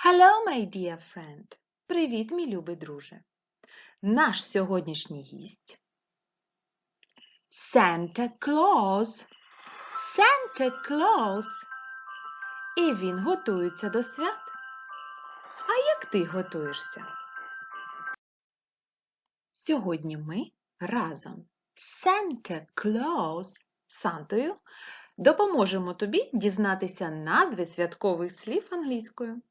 Hello, my dear friend. Привіт, мій любий друже. Наш сьогоднішній гість Santa Claus. Santa Claus. І він готується до свят. А як ти готуєшся? Сьогодні ми разом з Santa Claus Сантою допоможемо тобі дізнатися назви святкових слів англійською.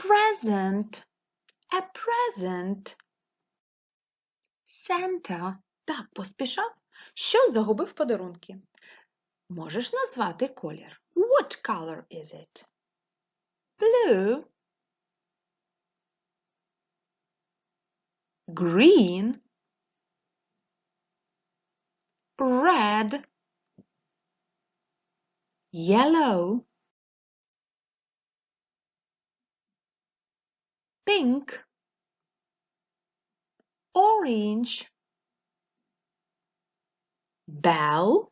Present. A present. Santa так поспішав, що загубив подарунки. Можеш назвати колір. What color is it? Blue. Green. Red. Yellow. Pink, orange, bell.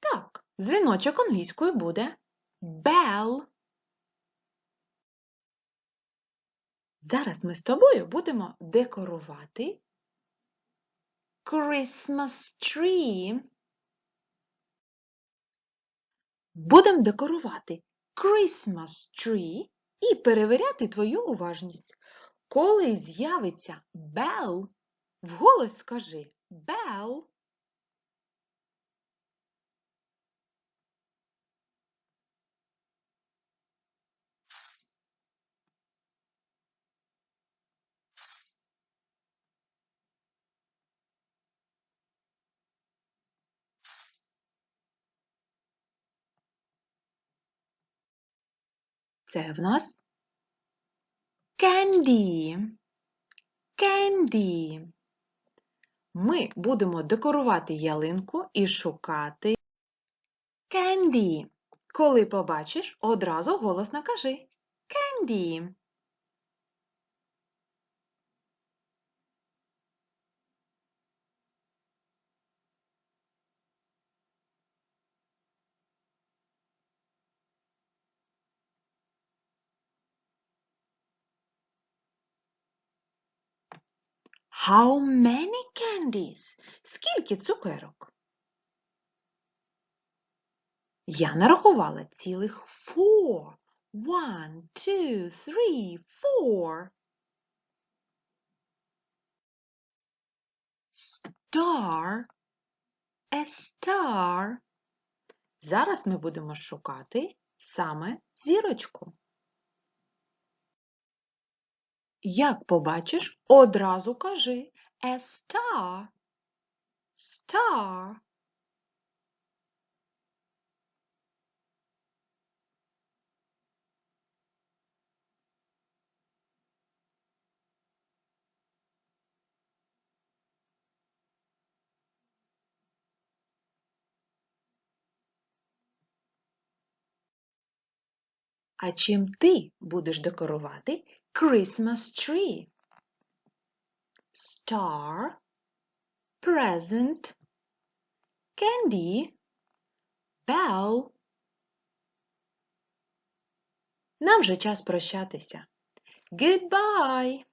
Так, дзвіночок англійською буде bell. Зараз ми з тобою будемо декорувати Christmas tree. Будемо декорувати Christmas tree і перевіряти твою уважність. Коли з'явиться бел, вголос скажи bell. Це в нас кенді. Кенді. Ми будемо декорувати ялинку і шукати кенді. Коли побачиш, одразу голосно кажи Candy. How many candies? Скільки цукерок? Я нарахувала цілих four. One, two, three, four. Star. A star. Зараз ми будемо шукати саме зірочку. Як побачиш, одразу кажи a star. Star. А чим ти будеш декорувати Christmas tree? Star, present, candy, bell. Нам вже час прощатися. Goodbye!